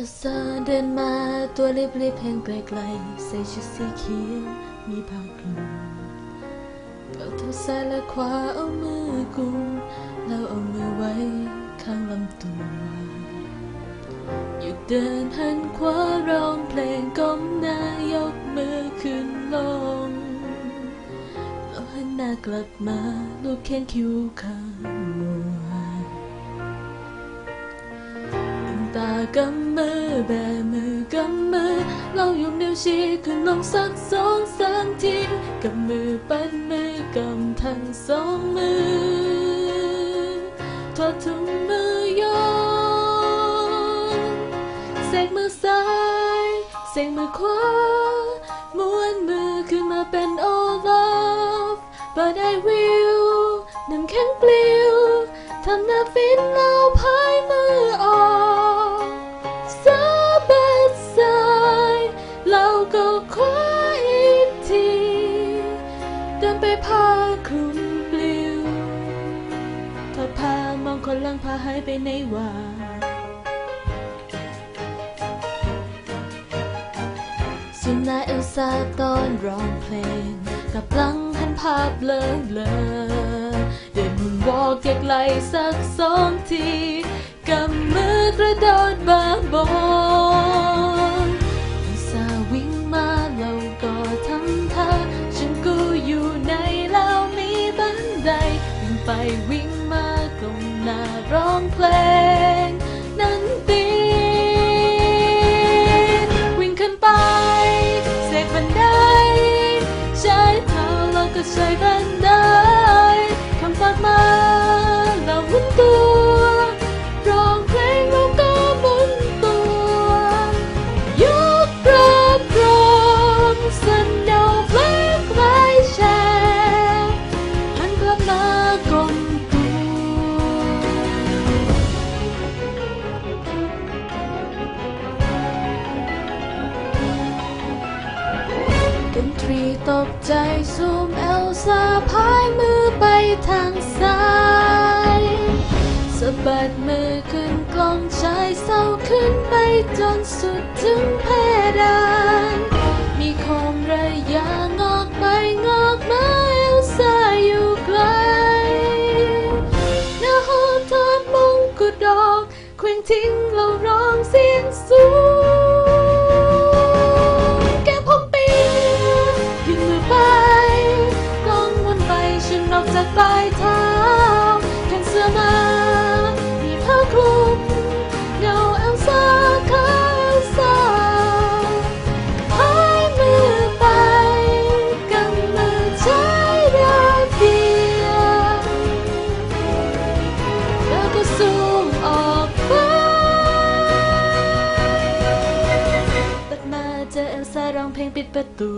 อลซ่าเดินมาตัวรีบๆเพลงไกลๆใส่ชุดสีเขียวมีผ้าคลุมเอาเท้าซ้ายและขวาเอามือกุมแล้วเอามือไว้ข้างลำตัวหยุดเดินหันขวาร้องเพลงก้มหน้ายกมือขึ้นลงแล้วหันหน้ากลับมาลูกแขนคิ้วข้างากำมือแบมือกำมือ เรายกนิ้วชี้ขึ้นลงสักสองสามทีกับมือปั้นมือกำทั้งสองมือถอดถุงมือยงเสกมือซ้ายเสกมือขวาม้วนมือขึ้นมาเป็นโอลาฟ but I will น้ำแข็งปลิวทำหน้าฟินแล้วพายมือ ผ้าคลุมปลิวถอดผ้ามองคนลังผ้าหายไปในว่าสุนายเอลซาตอนร้องเพลงกับหลังหันภาพเลอเลอเดินมุนวอกเก็กไหลสักสองทีกำมือกระโดดบาบอนเอ ไปวิ่งมาก้มหน้าร้องเพลง นตรีตกใจซูมเอลซาพายมือไปทางซ้ายสะบัดมือขึ้นกลองชายเศร้าขึ้นไปจนสุดถึงเพดานมีโคมระยะงอกไปงอกมาเอลซาอยู่ไกลหน้าหองทอดมงกุฎดอก เคว้งทิ้งเราร้องเสียงสูง ซ่าร้องเพลงปิดประตู